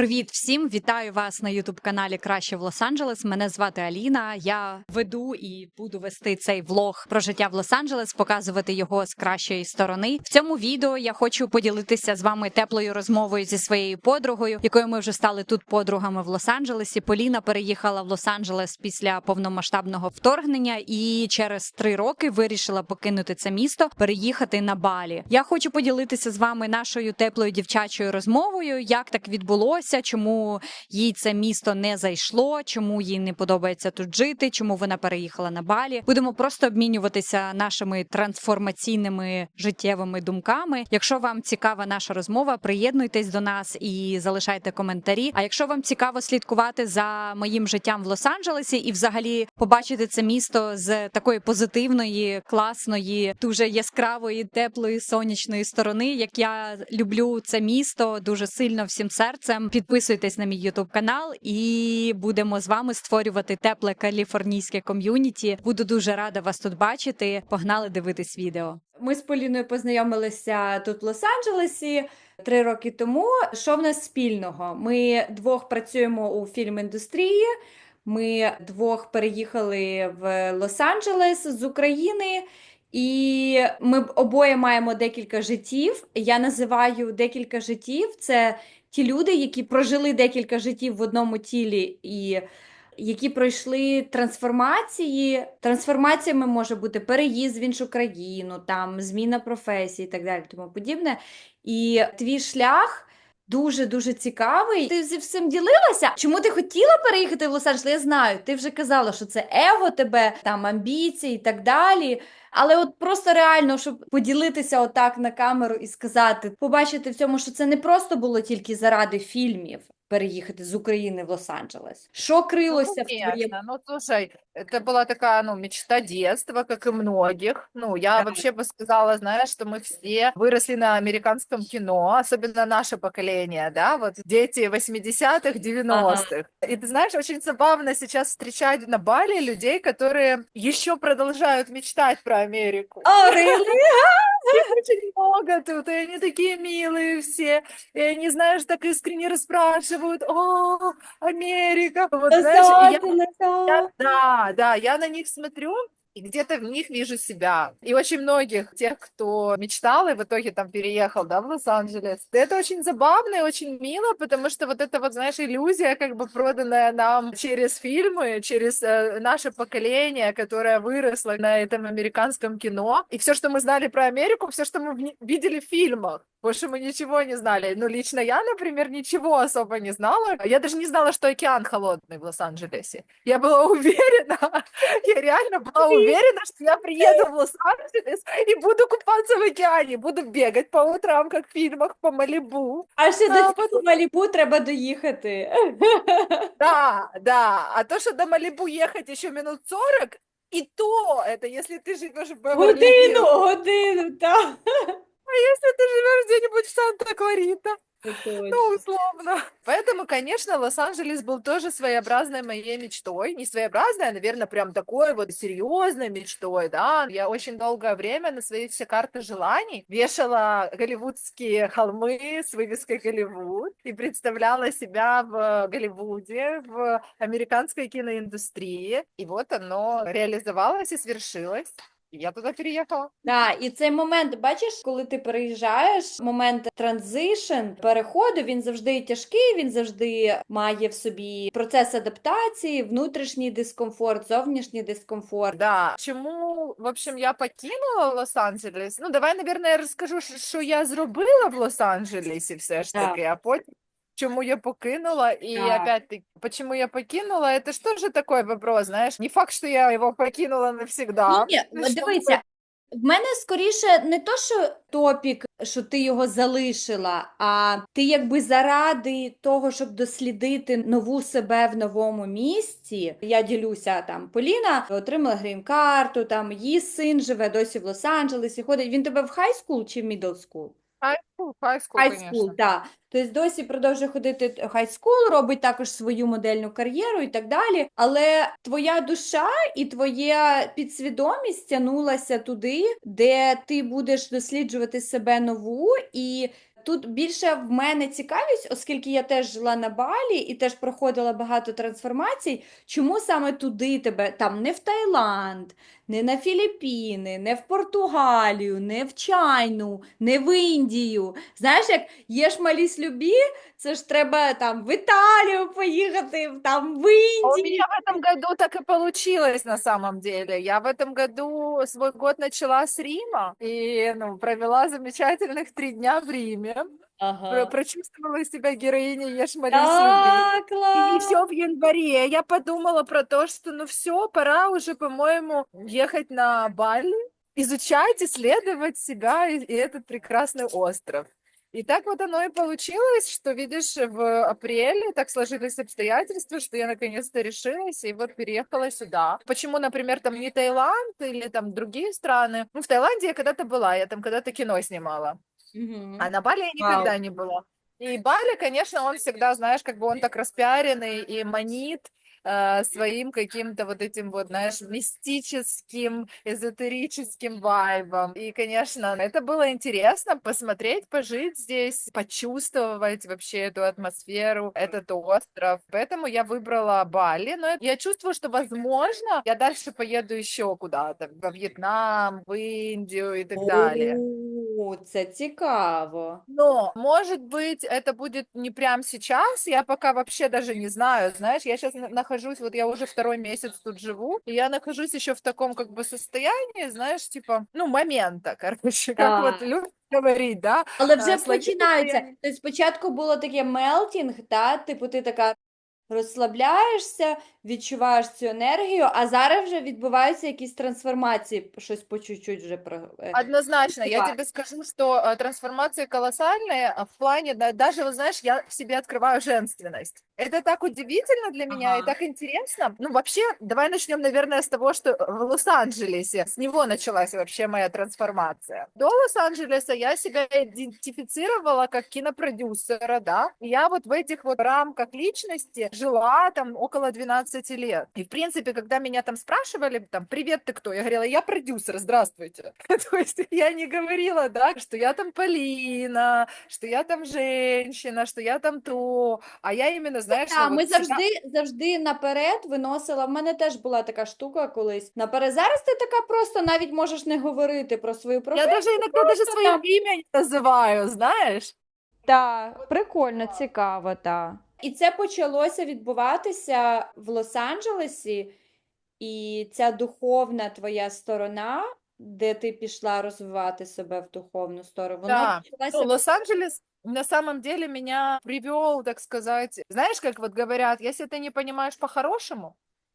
Привіт всім! Вітаю вас на Ютуб каналі Краще в Лос-Анджелес. Мене звати Аліна. Я веду і буду вести цей влог про життя в Лос-Анджелес, показувати його з кращої сторони. В цьому відео я хочу поділитися з вами теплою розмовою зі своєю подругою, якою ми вже стали тут подругами в Лос-Анджелесі. Поліна переїхала в Лос-Анджелес після повномасштабного вторгнення і через три роки вирішила покинути це місто, переїхати на Балі. Я хочу поділитися з вами нашою теплою дівчачою розмовою, як так відбулося, чому їй це місто не зайшло, чому їй не подобається тут жити, чому вона переїхала на Балі. Будемо просто обмінюватися нашими трансформаційними життєвими думками. Якщо вам цікава наша розмова, приєднуйтесь до нас і залишайте коментарі. А якщо вам цікаво слідкувати за моїм життям в Лос-Анджелесі і взагалі побачити це місто з такої позитивної, класної, дуже яскравої, теплої сонячної сторони, як я люблю це місто дуже сильно всім серцем. Підписуйтесь на мій Ютуб канал, і будемо з вами створювати тепле каліфорнійське ком'юніті. Буду дуже рада вас тут бачити. Погнали дивитись відео. Ми з Поліною познайомилися тут в Лос-Анджелесі три роки тому. Що в нас спільного? Ми двох працюємо у фільм-індустрії. Ми двох переїхали в Лос-Анджелес з України, і ми обоє маємо декілька життів. Я називаю декілька життів. Це ті люди, які прожили декілька життів в одному тілі і які пройшли трансформації. Трансформаціями може бути переїзд в іншу країну, там зміна професії і так далі, тому подібне. І твій шлях. Дуже дуже цікавий. Ти зі всім ділилася? Чому ти хотіла переїхати в Лос-Анджелес? Я знаю. Ти вже казала, що це его тебе, там амбіції і так далі. Але от просто реально, щоб поділитися отак на камеру і сказати, побачити в цьому, що це не просто було тільки заради фільмів переїхати з України в Лос-Анджелес. Що крилося Ну, в твоєму? конечно. Ну, слушай, это была такая, ну, мечта детства, как и многих. Ну, я Да. вообще бы сказала, знаешь, что мы все выросли на американском кино, особенно наше поколение, да, вот дети 80-х, 90-х. И ты знаешь, очень забавно сейчас встречать на Бали людей, которые еще продолжают мечтать про Америку. О, really? Их очень много тут, и они такие милые все, и они, знаешь, так искренне расспрашивают, о, Америка, вот, знаешь, я- я- да, да, я на них смотрю и где-то в них вижу себя. И очень многих тех, кто мечтал и в итоге там переехал, да, в Лос-Анджелес. Это очень забавно и очень мило, потому что вот эта вот, знаешь, иллюзия, как бы проданная нам через фильмы, через э, наше поколение, которое выросло на этом американском кино. И все, что мы знали про Америку, все, что мы видели в фильмах. Больше мы ничего не знали. Ну, лично я, например, ничего особо не знала. Я даже не знала, что океан холодный в Лос-Анджелесе. Я была уверена, я реально была уверена, что я приеду в Лос-Анджелес и буду купаться в океане, буду бегать по утрам, как в фильмах, по Малибу. А ще А, до цього потім- Малібу треба доїхати. Да, да. А то, что до Малибу ехать еще минут 40, и то это если ты живешь в Годину, Беверли-Хиллз. годину, так. А если ты живешь где-нибудь в Санта-Кларита? Ну, условно. Поэтому, конечно, Лос-Анджелес был тоже своеобразной моей мечтой. Не своеобразной, а, наверное, прям такой вот серьезной мечтой, да. Я очень долгое время на свои все карты желаний вешала голливудские холмы с вывеской Голливуд и представляла себя в Голливуде, в американской киноиндустрии. И вот оно реализовалось и свершилось. Я туда переехала. Да, і цей момент, бачиш, коли ти переїжджаєш, момент транзишн, переходу, він завжди тяжкий, він завжди має в собі процес адаптації, внутрішній дискомфорт, зовнішній дискомфорт. Да. Чому, в общем, я покинула Лос-Анджелес? Ну, давай, наверное, я розкажу, що- я зробила в Лос-Анджелесі все ж Так. таки, а потім чому я покинула, и Так. опять-таки, почему я покинула, это ж тоже такой вопрос, знаешь, не факт, что я его покинула навсегда. Ні, Ну, що дивися, в мене скоріше не то, що топік, що ти його залишила, а ти якби заради того, щоб дослідити нову себе в новому місці. Я ділюся там. Поліна отримала грін-карту, там її син живе досі в Лос-Анджелесі. Ходить. Він тебе в хай скул чи в мідл скул? Хай-скул, хай-скул, Хай конечно. скул, так. Тобто досі продовжує ходити хай скул, робить також свою модельну кар'єру і так далі. Але твоя душа і твоя підсвідомість тягнулася туди, де ти будеш досліджувати себе нову, і Тут більше в мене цікавість, оскільки я теж жила на Балі і теж проходила багато трансформацій. Чому саме туди тебе, там не в Таїланд, не на Філіппіни, не в Португалію, не в Чайну, не в Індію. Знаєш, як є ж малі слюбі, це ж треба там в Італію поїхати, там в А У Індію. меня в этом году так и получилось на самом деле. Я в этом году свой год начала с Рима и ну, провела замечательных три дня в Риме. Про- Ага. Прочувствовала себя героиней Ешь Молись Люби. Так, И еще в январе я подумала про то, что ну все, пора уже, по-моему, ехать на Бали, изучать, исследовать себя и, и этот прекрасный остров. И так вот оно и получилось, что, видишь, в апреле так сложились обстоятельства, что я наконец-то решилась и вот переехала сюда. Почему, например, там не Таиланд или там другие страны? Ну, в Таиланде я когда-то была, я там когда-то кино снимала. Мгм. А на Бали я никогда не была. И Бали, конечно, он всегда, знаешь, как бы он так распиаренный и манит э, своим каким-то вот этим вот, знаешь, мистическим, эзотерическим вайбом. И, конечно, это было интересно посмотреть, пожить здесь, почувствовать вообще эту атмосферу, этот остров. Поэтому я выбрала Бали. Но я чувствую, что, возможно, я дальше поеду еще куда-то, во Вьетнам, в Индию и так далее. О, це цікаво. Но, может быть, это будет не прямо сейчас, я пока вообще даже не знаю, знаешь, я сейчас нахожусь, вот я уже второй месяц тут живу, и я нахожусь еще в таком как бы состоянии, знаешь, типа, ну, момента, короче, как вот Так. любят говорить, да, Але вже А, свої починається. состояння. Тобто спочатку було таке мелтінг, та? Типу ти така розслабляєшся, відчуваєш цю енергію, а зараз вже відбуваються якісь трансформації, щось по чуть-чуть вже про. е, Однозначно, я Да. тебе скажу, что э, трансформации колоссальные а, в плане, да, даже, вот знаешь, я в себе открываю женственность. Это так удивительно для меня и Ага. так интересно. Ну, вообще, давай начнем, наверное, с того, что в Лос-Анджелесе, с него началась вообще моя трансформация. До Лос-Анджелеса я себя идентифицировала как кинопродюсера, да, и я вот в этих вот рамках личности жила там около 12 лет. И, в принципе, когда меня там спрашивали, там, привет, ты кто? Я говорила, я продюсер, здравствуйте. То есть я не говорила, да, что я там Полина, что я там женщина, что я там то, а я именно, знаешь, Та, ну, ми вот себя- завжди, завжди наперед виносила. В мене теж була така штука колись. Наперед зараз ти така просто навіть можеш не говорити про свою Я професію. даже иногда даже свое там. имя не называю, знаешь? Так, прикольно, цікаво, так. І це почалося відбуватися в Лос-Анджелесі, і ця духовна твоя сторона, де ти пішла розвивати себе в духовну сторону, вона Да. почалася Ну, Лос-Анджелес на самом деле меня привел, так сказать, знаешь, как вот говорят, если ты не понимаешь по-хорошему,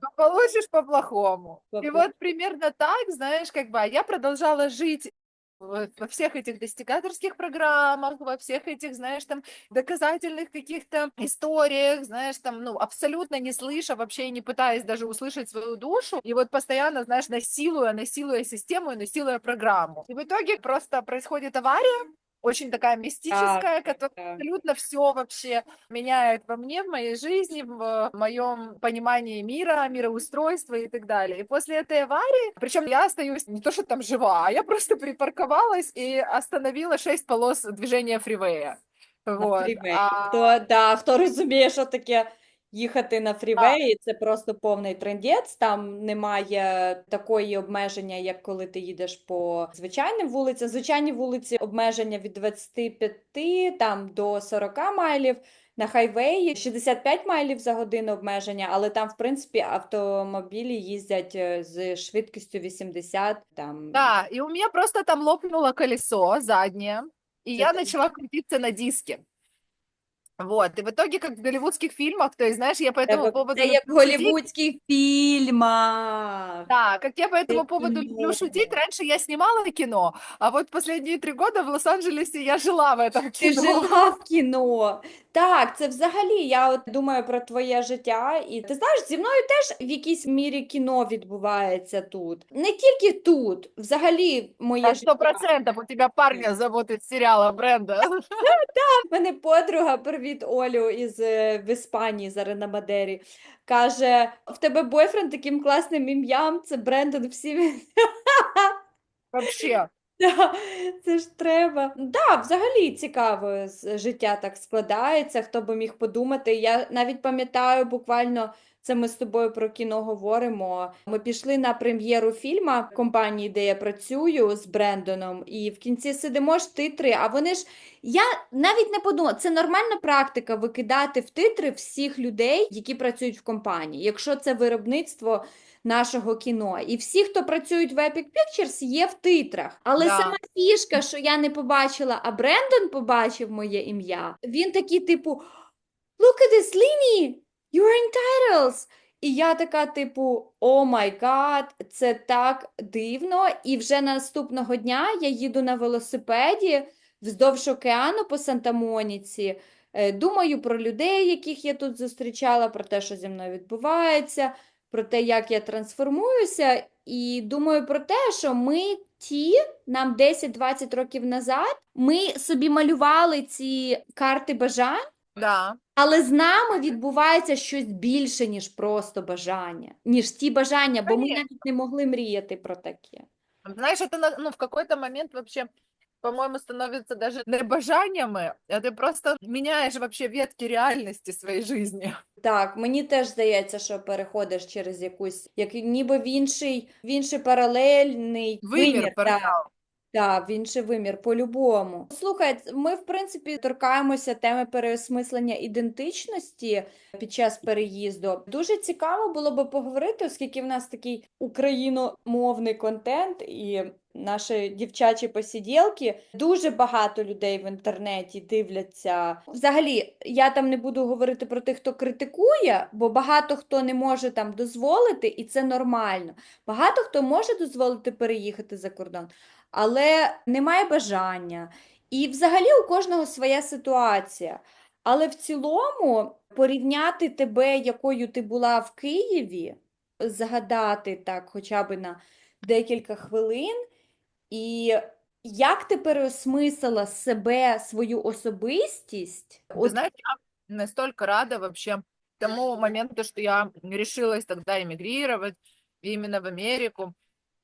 то получишь по-плохому. И вот примерно так, знаешь, как бы, я продолжала жить во всех этих достигаторских программах, во всех этих, знаешь, там, доказательных каких-то историях, знаешь, там, ну, абсолютно не слыша, вообще не пытаясь даже услышать свою душу, и вот постоянно, знаешь, насилуя, насилуя систему и насилуя программу. И в итоге просто происходит авария, очень такая мистическая, которая так. абсолютно все вообще меняет во мне, в моей жизни, в моем понимании мира, мироустройства и так далее. И после этой аварии, причем я остаюсь не то, что там жива, а я просто припарковалась и остановила шесть полос движения фривея. Вот. фрівеї. А, Хто, да, хто розуміє, що таке Їхати на фрівеї, це просто повний трендець. Там немає такої обмеження, як коли ти їдеш по звичайним вулицям. Звичайні вулиці обмеження від 25 там, до 40 майлів. На хайвеї 65 майлів за годину обмеження, але там, в принципі, автомобілі їздять е, з швидкістю 80. Там. да, и у меня просто там лопнуло колесо заднее, и я Это- начала крутиться на диске. Вот, и в итоге, как в голливудских фильмах, то есть, знаешь, я по этому Це, поводу це як в люблю шутить. голівудських фільмах. Да, как я по этому Это поводу люблю кино. шутить, раньше я снимала кино, а вот последние три года в Лос-Анджелесе я жила в этом Ти кино. жила в кіно. Так, це взагалі, я от думаю про твоє життя, і ти знаєш, зі мною теж в якійсь мірі кіно відбувається тут. Не тільки тут, взагалі моє На життя. сто процентов у тебя парня зовут из сериала Бренда. В мене подруга, привіт, Олю, із е, в Іспанії зараз на Мадері, каже: в тебе бойфренд таким класним ім'ям, це Брендон всі. Вообще. Да, це ж треба. Да, взагалі цікаво, життя так складається, хто би міг подумати. Я навіть пам'ятаю, буквально це ми з тобою про кіно говоримо. Ми пішли на прем'єру фільма компанії, де я працюю з Брендоном, і в кінці сидимо ж титри, а вони ж. Я навіть не подумала, це нормальна практика викидати в титри всіх людей, які працюють в компанії, якщо це виробництво нашого кіно. І всі, хто працюють в Epic Pictures, є в титрах. Але Да. сама фішка, що я не побачила, а Брендон побачив моє ім'я. Він такий, типу, Look at this, Lini, you're in titles. І я така, типу, о май гад, це так дивно. І вже наступного дня я їду на велосипеді вздовж океану по Санта-Моніці. Е, Думаю про людей, яких я тут зустрічала, про те, що зі мною відбувається, про те, як я трансформуюся, і думаю про те, що ми ті, нам 10-20 років назад, ми собі малювали ці карти бажань. Да. Але з нами відбувається щось більше, ніж просто бажання, ніж ті бажання, бо ми Конечно. навіть не могли мріяти про таке. Знаешь, это на- ну, в какой-то момент вообще, по-моему, становится даже не бажаниями, а ты просто меняешь вообще ветки реальности своей жизни. Так, мені теж здається, що переходиш через якусь, як ніби в інший, в інший паралельний Вимір, вимір. Так, так, в інший вимір, по-любому. Слухай, ми, в принципі, торкаємося теми переосмислення ідентичності під час переїзду. Дуже цікаво було би поговорити, оскільки в нас такий україномовний контент і наші дівчачі посиділки. Дуже багато людей в інтернеті дивляться. Взагалі, я там не буду говорити про тих, хто критикує, бо багато хто не може там дозволити, і це нормально. Багато хто може дозволити переїхати за кордон, але немає бажання. І взагалі у кожного своя ситуація. Але в цілому порівняти тебе, якою ти була в Києві, згадати так хоча б на декілька хвилин, і як ти переосмислила себе, свою особистість? Ты знаешь, я настолько рада вообще тому моменту, что я решилась тогда эмигрировать именно в Америку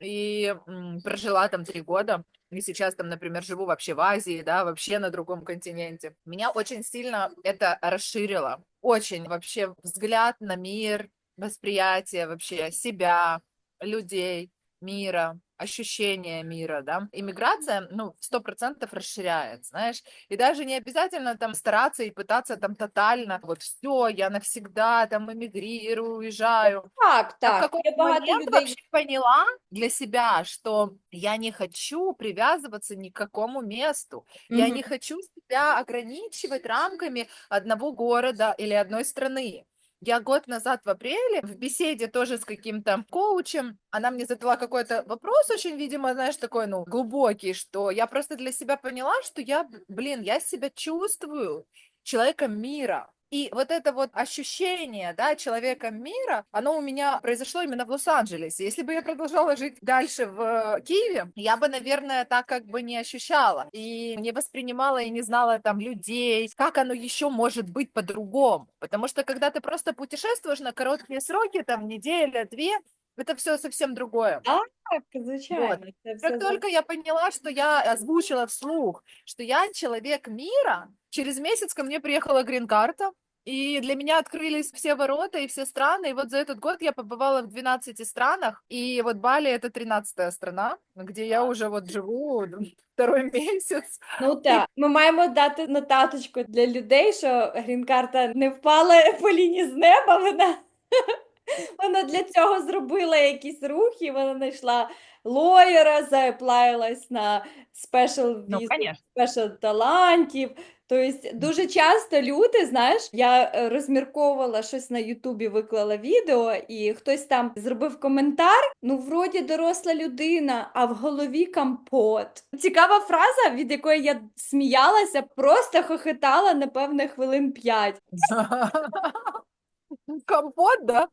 и прожила там три года. И сейчас там, например, живу вообще в Азии, да, вообще на другом континенте. Меня очень сильно это расширило. Очень вообще взгляд на мир, восприятие вообще себя, людей, мира, ощущение мира, да. Иммиграция, ну, сто процентов расширяет, знаешь. И даже не обязательно там стараться и пытаться там тотально, вот все, я навсегда там эмигрирую, уезжаю. так, Я в так, какой-то є багато момент людей. вообще поняла для себя, что я не хочу привязываться ни к какому месту. Я Мгм. не хочу себя ограничивать рамками одного города или одной страны. Я год назад в апреле в беседе тоже с каким-то коучем, она мне задала какой-то вопрос очень, видимо, знаешь, такой, ну, глубокий, что я просто для себя поняла, что я, блин, я себя чувствую человеком мира. И вот это вот ощущение, да, человека мира, оно у меня произошло именно в Лос-Анджелесе. Если бы я продолжала жить дальше в Киеве, я бы, наверное, так как бы не ощущала. И не воспринимала и не знала там людей, как оно еще может быть по-другому. Потому что когда ты просто путешествуешь на короткие сроки, там неделя, две, это все совсем другое. Звичайно, це все Как только я поняла, что я озвучила вслух, что я человек мира, через месяц ко мне приехала грин-карта, и для меня открылись все ворота и все страны. И вот за этот год я побывала в 12 странах, и вот Бали — это 13 страна, где я уже вот живу второй месяц. Ну так, ми маємо дати нотаточку для людей, що грін-карта не впала по лінії з неба. Вона, вона для цього зробила якісь рухи, вона знайшла лоєра, заеплаїлась на спешл Ну, візу, конечно. спешл талантів. Тобто дуже часто люди, знаєш, я е, розмірковувала щось на Ютубі, виклала відео, і хтось там зробив коментар. Ну, вроді доросла людина, а в голові компот. Цікава фраза, від якої я сміялася, просто хохотала, напевне, хвилин п'ять. Компот, да?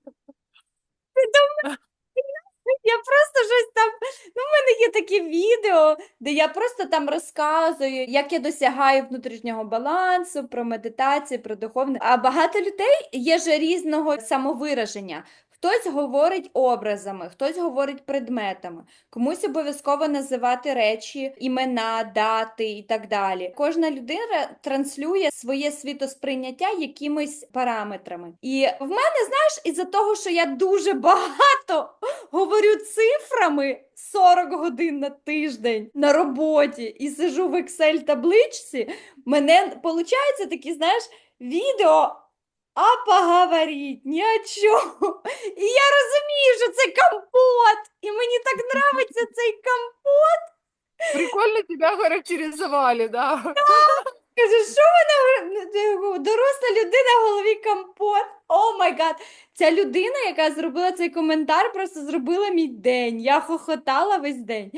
Я просто щось там. Ну, в мене є таке відео, де я просто там розказую, як я досягаю внутрішнього балансу, про медитацію, про духовне. А багато людей є ж різного самовираження. Хтось говорить образами, хтось говорить предметами, комусь обов'язково називати речі, імена, дати і так далі. Кожна людина транслює своє світосприйняття якимись параметрами. І в мене, знаєш, із-за того, що я дуже багато говорю цифрами 40 годин на тиждень на роботі і сижу в Excel табличці, мене виходить такі, знаєш, відео. А поговорить ні о чому. І я розумію, що це компот. І мені так нравиться цей компот. Прикольно тебя характеризовали, да. Каже, що вона доросла людина в голові компот. О май гад. Ця людина, яка зробила цей коментар, просто зробила мій день. Я хохотала весь день.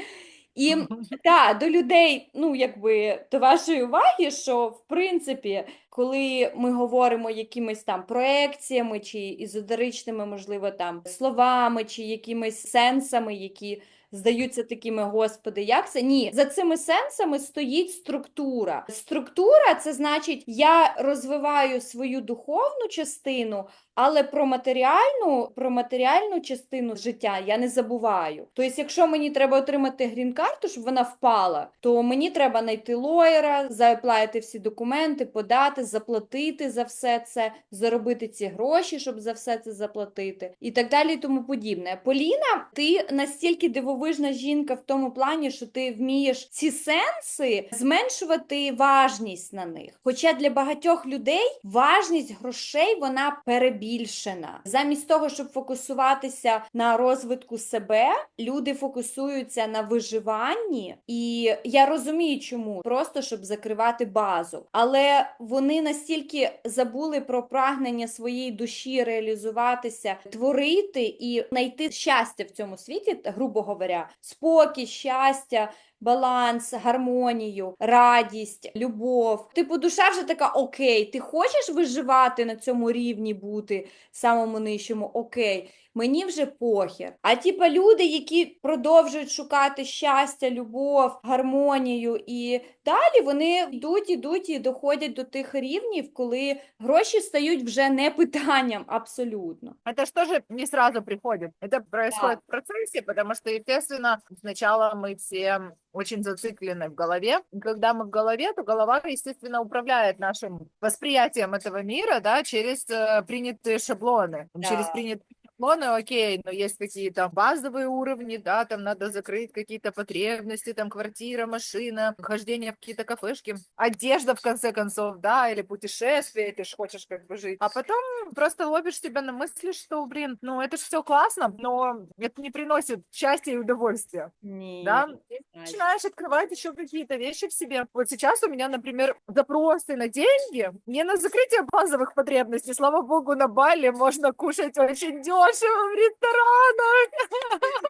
І так, до людей, ну якби до вашої уваги, що в принципі, коли ми говоримо якимись там проекціями чи ізодеричними, можливо, там словами, чи якимись сенсами, які здаються такими, господи, як це? Ні, за цими сенсами стоїть структура. Структура це значить, я розвиваю свою духовну частину, але про матеріальну, про матеріальну частину життя я не забуваю. Тобто, якщо мені треба отримати грін-карту, щоб вона впала, то мені треба знайти лоєра, заплатити всі документи, подати, заплатити за все це, заробити ці гроші, щоб за все це заплатити, і так далі, і тому подібне. Поліна, ти настільки дивовижна жінка в тому плані, що ти вмієш ці сенси зменшувати важність на них. Хоча для багатьох людей важність грошей вона перебільшена. Замість того, щоб фокусуватися на розвитку себе, люди фокусуються на виживанні, і я розумію, чому просто щоб закривати базу. Але вони настільки забули про прагнення своєї душі реалізуватися, творити і знайти щастя в цьому світі, грубо говоря, спокій, щастя. Баланс, гармонію, радість, любов. Типу, душа вже така окей, ти хочеш виживати на цьому рівні бути самому нижчому? Окей, мені вже похер. А типа люди, які продовжують шукати щастя, любов, гармонію і далі вони йдуть, ідуть і доходять до тих рівнів, коли гроші стають вже не питанням абсолютно. Это что же не сразу приходит? Это происходит в процессе, потому что, естественно, сначала мы все очень зациклены в голове. И когда мы в голове, то голова, естественно, управляет нашим восприятием этого мира, да, через э, принятые шаблоны. Через Да. принятые шаблоны, окей, но есть какие-то базовые уровни, да, там надо закрыть какие-то потребности, там квартира, машина, хождение в какие-то кафешки, одежда, в конце концов, да, или путешествие, ты ж хочешь как бы жить. А потом просто ловишь себя на мысли, что, блин, ну это же все классно, но это не приносит счастья и удовольствия, Ні. да? И начинаешь открывать еще какие-то вещи в себе. Вот сейчас у меня, например, запросы на деньги не на закрытие базовых потребностей. Слава богу, на Бали можно кушать очень дешево в ресторанах.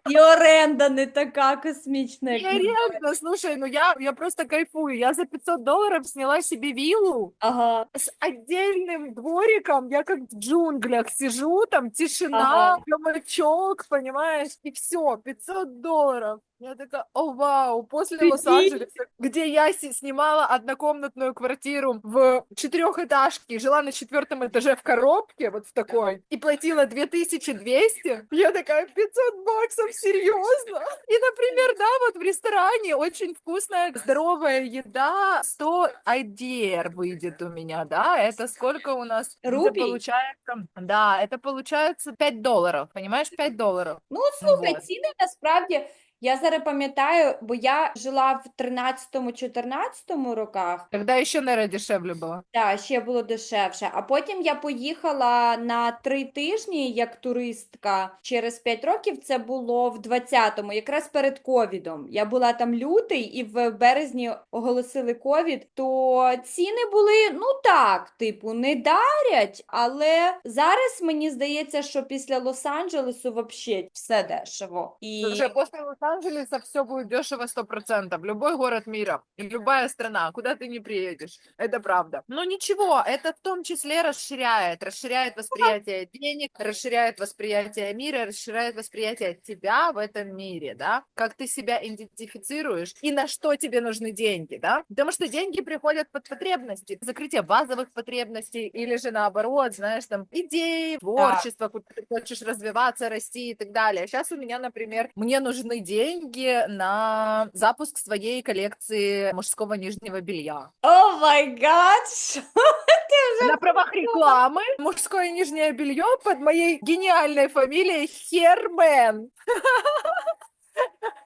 І оренда не така космічна, И як ми слушай, ну я, я просто кайфую. Я за 500 долларов сняла себе виллу Ага. с отдельным двориком. Я как в джунглях сижу, там тишина, Ага. гамачок, понимаешь? И все, 500 долларов. Я такая, о вау, после. Лос-Анджелеса, где я снимала однокомнатную квартиру в четырехэтажке, жила на четвертом этаже в коробке, вот в такой, и платила 2200, я такая, 500 баксов, серьезно? И, например, да, вот в ресторане очень вкусная, здоровая еда, 100 айдер выйдет у меня, да, это сколько у нас? Это Рупий? получается, да, это получается 5 долларов, понимаешь, 5 долларов. Ну, слухай, Вот. ціни насправді. Я зараз пам'ятаю, бо я жила в 13-14 роках, Когда еще, наверное, дешевле было. так, ще було дешевше. А потім я поїхала на три тижні як туристка. Через 5 років це було в 20-му, якраз перед ковідом. Я була там лютий, і в березні оголосили ковід. То ціни були, ну так, типу, не дарять, але зараз мені здається, що після Лос-Анджелесу взагалі все дешево. І Уже после Лос-Анджелеса Лос-Анджелеса все будет дешево сто процентов. Любой город мира, любая страна, куда ты не приедешь. Это правда. Но ничего, это в том числе расширяет. Расширяет восприятие денег, расширяет восприятие мира, расширяет восприятие тебя в этом мире, да? Как ты себя идентифицируешь и на что тебе нужны деньги, да? Потому что деньги приходят под потребности. Закрытие базовых потребностей или же наоборот, знаешь, там идеи, творчество, куда ты хочешь развиваться, расти и так далее. Сейчас у меня, например, мне нужны деньги на запуск своей коллекции мужского нижнего белья. О май гад! На правах рекламы мужское нижнее белье под моей гениальной фамилией Хермен.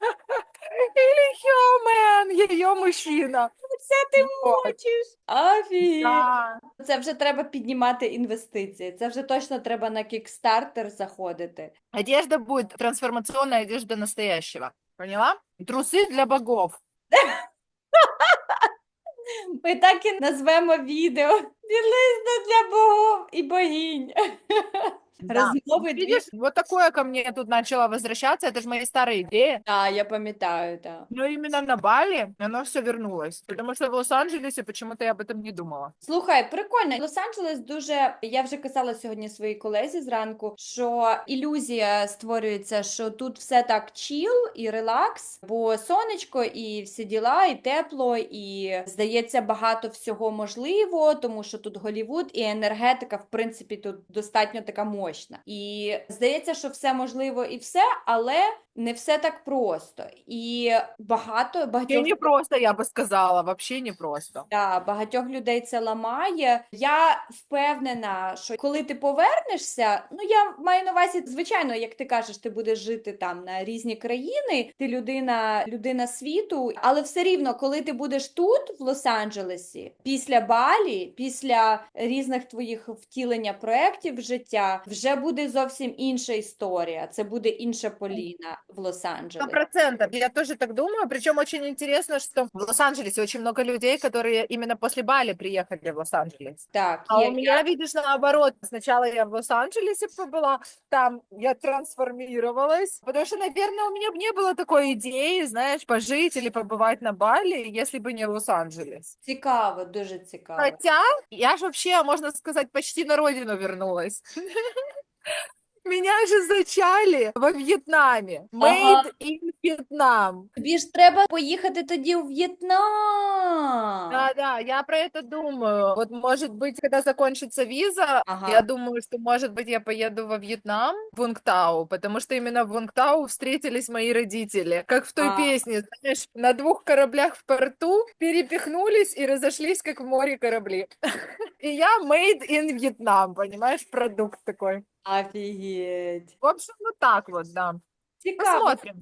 Или Хермен, ее мужчина. Це ти мочиш! Офігеть! Да. Це вже треба піднімати інвестиції. Це вже точно треба на Kickstarter заходити. Одежда будет трансформационная одежда настоящего. Поняла? Трусы для богов. Ми так і назвемо відео. Білизна для богов і богинь. Да. Розмови дві. Видишь, вот такое ко мне тут начало возвращаться. Это же мои старые идеи. Так, я пам'ятаю, так. Но именно на Бали оно все вернулось. Потому что в Лос-Анджелесе почему-то я об этом не думала. Слухай, прикольно. Лос-Анджелес дуже. Я вже казала сьогодні своїй колезі зранку, що ілюзія створюється, що тут все так чіл і релакс, бо сонечко і всі діла, і тепло, і здається, багато всього можливо, тому що тут Голівуд і енергетика, в принципі, тут достатньо така мощна. І здається, що все можливо і все, але не все так просто. І багато багатьох не просто, я бы сказала, вообще не просто. Да, багатьох людей це ламає. Я впевнена, що коли ти повернешся, ну я маю на увазі, звичайно, як ти кажеш, ти будеш жити там на різні країни, ти людина, людина світу, але все рівно, коли ти будеш тут, в Лос-Анджелесі, після Балі, після різних твоїх втілення проєктів в життя, вже буде зовсім інша історія. Це буде інша Поліна в Сто Лос-Анджелесі. процентов. Я тоже так думаю. Причем очень интересно, что в Лос-Анджелесе очень много людей, которые именно после Бали приехали в Лос-Анджелес. Так, А є- у меня, видишь, наоборот. Сначала я в Лос-Анджелесе побыла, там я трансформировалась, потому что, наверное, у меня бы не было такой идеи, знаешь, пожить или побывать на Бали, если бы не Лос-Анджелес. цікаво, дуже цікаво. Хотя я же вообще, можно сказать, почти на родину вернулась. Меня же зачали во Вьетнаме. Ага. Made in Vietnam. Тобі ж треба поїхати тоді у В'єтнам. Да, да, я про это думаю. Вот, может быть, когда закончится виза, Ага. я думаю, что, может быть, я поеду во Вьетнам, в Вунгтау, потому что именно в Вунгтау встретились мои родители. Как в той А. песне, знаешь, на двух кораблях в порту перепихнулись и разошлись, как в море корабли. И я made in Vietnam, понимаешь, продукт такой. Офігеть. В общем, ну так вот, да. Цікаво. Посмотрим.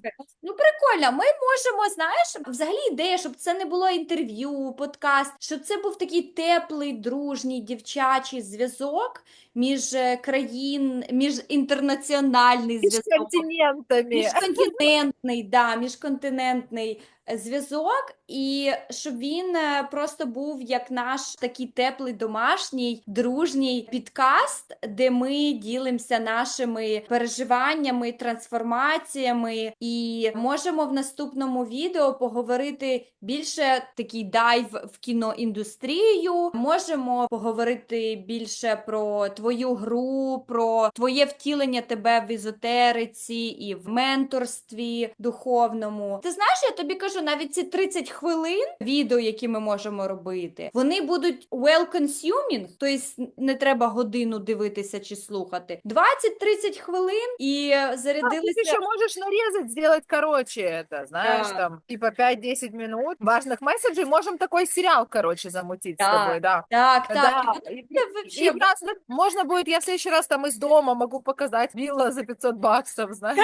Ну, прикольно. Ми можемо, знаєш, взагалі ідея, щоб це не було інтерв'ю, подкаст, щоб це був такий теплий, дружній, дівчачий зв'язок між е, країн, між інтернаціональний С зв'язок. континентами. Міжконтинентний, да, міжконтинентний зв'язок, і щоб він е, просто був як наш такий теплий домашній дружній підкаст, де ми ділимося нашими переживаннями, трансформаціями, і можемо в наступному відео поговорити більше такий дайв в кіноіндустрію. Можемо поговорити більше про твою гру, про твоє втілення тебе в езотериці і в менторстві духовному. Ти знаєш, я тобі кажу, навіть ці 30 хвилин відео, які ми можемо робити, вони будуть well consuming, тобто не треба годину дивитися чи слухати. 20-30 хвилин і А, ты зарядилися. еще можешь нарезать, сделать короче это, знаешь, Да. там, типа 5-10 минут важных месседжей. Можем такой сериал, короче, замутить Да. с тобой, да. Так, так. Да, і и, буде и вообще просто можно будет, я в следующий раз там из дома могу показать вилла за 500 баксов, знаешь,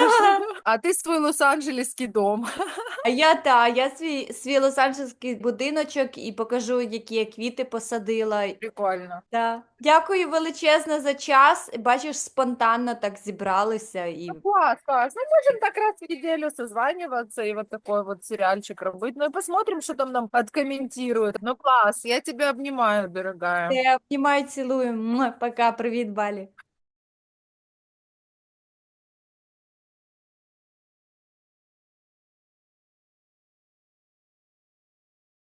а ты свой лос-анджелесский дом. А я та, я свій, свій лос-анджелесський будиночок і покажу, які я квіти посадила. Прикольно. Да. Дякую величезно за час. Бачиш, спонтанно так зібралися і Класс, класс. Ну, можем так раз в неделю созваниваться и вот такой вот сериальчик робить. Ну и посмотрим, что там нам откомментируют. Ну, класс, я тебя обнимаю, дорогая. Все, обнімаю, цілую. Муа, Пока, привіт, Балі.